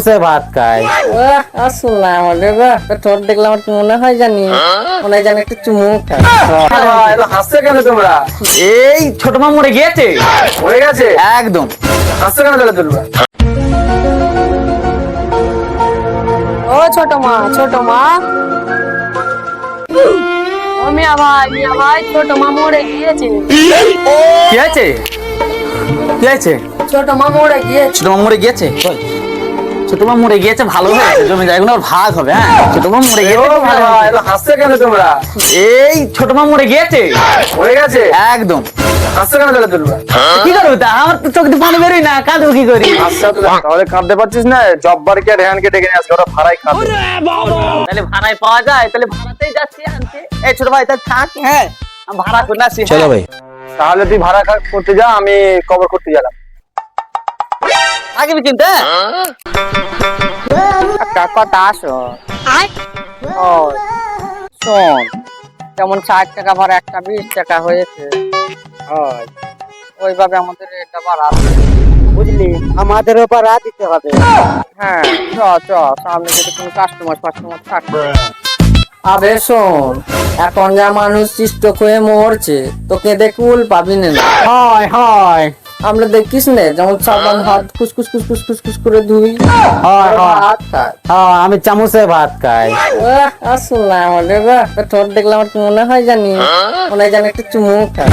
চামচে ভাত দেখলে আমার মনে হয় জানি? মনে হয় জানি একটু চুমু হাসছে কেন তোমরা? এই ছোট মা মরে গিয়েছে। হয়ে গেছে? একদম। হাসছে কেন তাহলে তোমরা? ও ছোট মা ছোট মা। ও মিয়া ভাই মিয়া ভাই ছোট মা মরে গিয়েছে। কি আছে ছোট মা মরে গিয়েছে। ছোট মা মরে গিয়েছে? ছোট মা মরে গিয়েছে ভালো হয়েছে জমি জায়গা ওর ভাগ হবে হ্যাঁ? ছোট মা মরে গিয়েছে ভালো। হাসছে কেন তোমরা? এই ছোট মা মরে গিয়েছে? হয়ে গেছে? একদম। হাসছে কেন তাহলে তোমরা কি করব তা? আমার তো চোখ দিয়ে পানি বেরোই না কাঁদবো কি করি? তাহলে কাঁদতে পারছিস না? জব্বারকে রেহানকে ডেকে নিয়ে আসবে? ওরা ভাড়াই খাবে তাহলে ভাড়ায় পাওয়া যায় তাহলে ভাড়াতেই যাচ্ছি আনতে। এই ছোট ভাই থাক হ্যাঁ। ভাড়া করে আসি চলো ভাই। তাহলে তুই ভাড়া করতে যা আমি কবর করতে গেলাম। কিন্তু হ্যাঁ? একটা কথা আসো। ও শোন যেমন ষাট টাকা ভাড়া একটা বিশ টাকা হয়েছে ওইভাবে আমাদের এটা বাড়াতে বুঝলি? আমাদের বাড়া দিতে হবে। হ্যাঁ চ চ সামনে যদি কোনো কাস্টমার ফাস্টমার থাকবে আবে শোন এখন যা মানুষ স্ট্রোক হয়ে মরছে তোকে দেখে উল পাবি না। হয় হয়। আমরা দেখিস না যেমন সাবান হাত কুসকুস কুসকুস কুসকুস করে ধুই। হয় হয়। হাত খায় হ্যাঁ, আমি চামচে ভাত খাই। আসসালাম আমাদের ঠোঁট দেখলে আমার কি মনে হয় জানি? মনে হয় জানি একটু চুমুক খাই।